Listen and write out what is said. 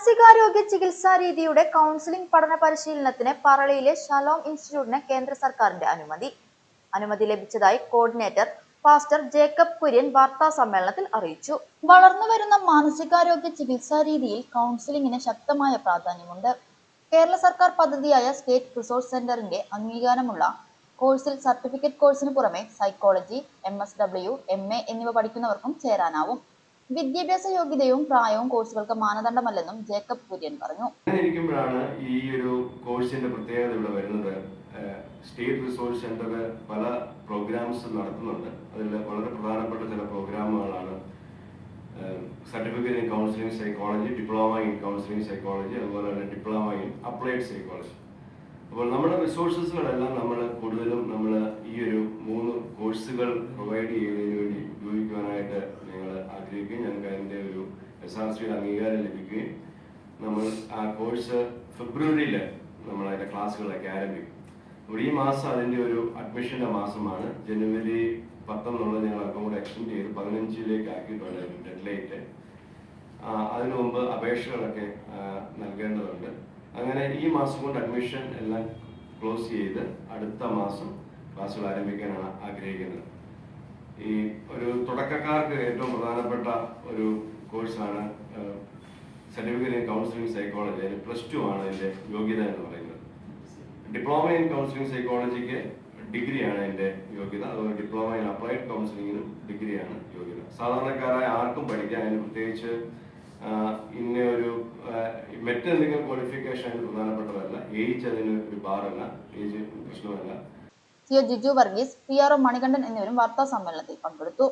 മാനസികാരോഗ്യ ചികിത്സാ രീതിയുടെ കൗൺസിലിംഗ് പഠന പരിശീലനത്തിന് പറളിയിലെ ഷലോം ഇൻസ്റ്റിറ്റ്യൂട്ടിന് കേന്ദ്ര സർക്കാരിന്റെ അനുമതി. അനുമതി ലഭിച്ചതായി കോർഡിനേറ്റർ പാസ്റ്റർ ജേക്കബ് കുര്യൻ വാർത്താ സമ്മേളനത്തിൽ അറിയിച്ചു. വളർന്നുവരുന്ന മാനസികാരോഗ്യ ചികിത്സാ രീതിയിൽ കൗൺസിലിംഗിന് ശക്തമായ പ്രാധാന്യമുണ്ട്. കേരള സർക്കാർ പദ്ധതിയായ സ്റ്റേറ്റ് റിസോഴ്സ് സെന്ററിന്റെ അംഗീകാരമുള്ള കോഴ്സിൽ സർട്ടിഫിക്കറ്റ് കോഴ്സിന് പുറമെ psychology M S W M A എന്നിവ പഠിക്കുന്നവർക്കും ചേരാനാവും. വിദ്യാഭ്യാസ യോഗ്യതയും പ്രായവും കോഴ്സുകൾക്ക് മാനദണ്ഡമല്ലെന്നും ജേക്കബ് കുര്യൻ പറഞ്ഞു. ഇരിക്കുമ്പോഴാണ് ഈ ഒരു കോഴ്സിന്റെ പ്രത്യേകത ഇവിടെ വരുന്നത്. സ്റ്റേറ്റ് റിസോഴ്സ് സെന്റർ പല പ്രോഗ്രാംസ് നടത്തുന്നുണ്ട്. അതിൽ വളരെ പ്രധാനപ്പെട്ട ചില പ്രോഗ്രാമുകളാണ്. Certificate in counselling psychology diploma in counselling psychology അതുപോലെ തന്നെ ഡിപ്ലോമ ഇൻ അപ്ലൈഡ് സൈക്കോളജി. അപ്പോൾ നമ്മുടെ റിസോഴ്സസുകളെല്ലാം നമ്മൾ കൂടുതലും നമ്മൾ ഈ ഒരു കോഴ്സുകൾ പ്രൊവൈഡ് ചെയ്യുന്നതിന് വേണ്ടി ഉപയോഗിക്കുവാനായിട്ട് ഞങ്ങൾ ആഗ്രഹിക്കുകയും ഞങ്ങൾക്ക് അതിന്റെ ഒരു എസ് ആർ സിയുടെ അംഗീകാരം ലഭിക്കുകയും നമ്മൾ ആ കോഴ്സ് ഫെബ്രുവരിയിൽ നമ്മൾ അതിന്റെ ക്ലാസ്സുകളൊക്കെ ആരംഭിക്കും. അപ്പോൾ ഈ മാസം അതിന്റെ ഒരു അഡ്മിഷന്റെ മാസമാണ്. ജനുവരി പത്തൊന്നുള്ള ഞങ്ങൾ അക്കൗണ്ട് എക്സ്റ്റെൻഡ് ചെയ്ത് പതിനഞ്ചിലേക്ക് ആക്കിയിട്ടുണ്ട് ഡെഡ് ലൈറ്റ് അതിനു മുമ്പ് അപേക്ഷകളൊക്കെ നൽകേണ്ടതുണ്ട്. അങ്ങനെ ഈ മാസം കൊണ്ട് അഡ്മിഷൻ എല്ലാം ക്ലോസ് ചെയ്ത് അടുത്ത മാസം ക്ലാസ്സുകൾ ആരംഭിക്കാനാണ് ആഗ്രഹിക്കുന്നത്. ഈ ഒരു തുടക്കക്കാർക്ക് ഏറ്റവും പ്രധാനപ്പെട്ട ഒരു കോഴ്സാണ് സർട്ടിഫിക്കറ്റ് ഇൻ കൗൺസിലിംഗ് സൈക്കോളജി അതിന് പ്ലസ് ടു ആണ് അതിന്റെ യോഗ്യത എന്ന് പറയുന്നത്. ഡിപ്ലോമ ഇൻ കൗൺസിലിംഗ് സൈക്കോളജിക്ക് ഡിഗ്രിയാണ് അതിന്റെ യോഗ്യത. അതുപോലെ ഡിപ്ലോമ ഇൻ അപ്ലൈഡ് കൗൺസിലിങ്ങിനും ഡിഗ്രിയാണ് യോഗ്യത. സാധാരണക്കാരായ ആർക്കും പഠിക്കാൻ അതിന് പ്രത്യേകിച്ച് ഇന്ന ഒരു മറ്റെന്തെങ്കിലും ക്വാളിഫിക്കേഷൻ അതിന് പ്രധാനപ്പെട്ടതല്ല. ഏജ് അതിന് ഒരു ബാറല്ല ഏജ് പ്രശ്നമല്ല. C O Giju Varghese P R O Manikandan എന്നിവരും വാർത്താ സമ്മേളനത്തിൽ പങ്കെടുത്തു.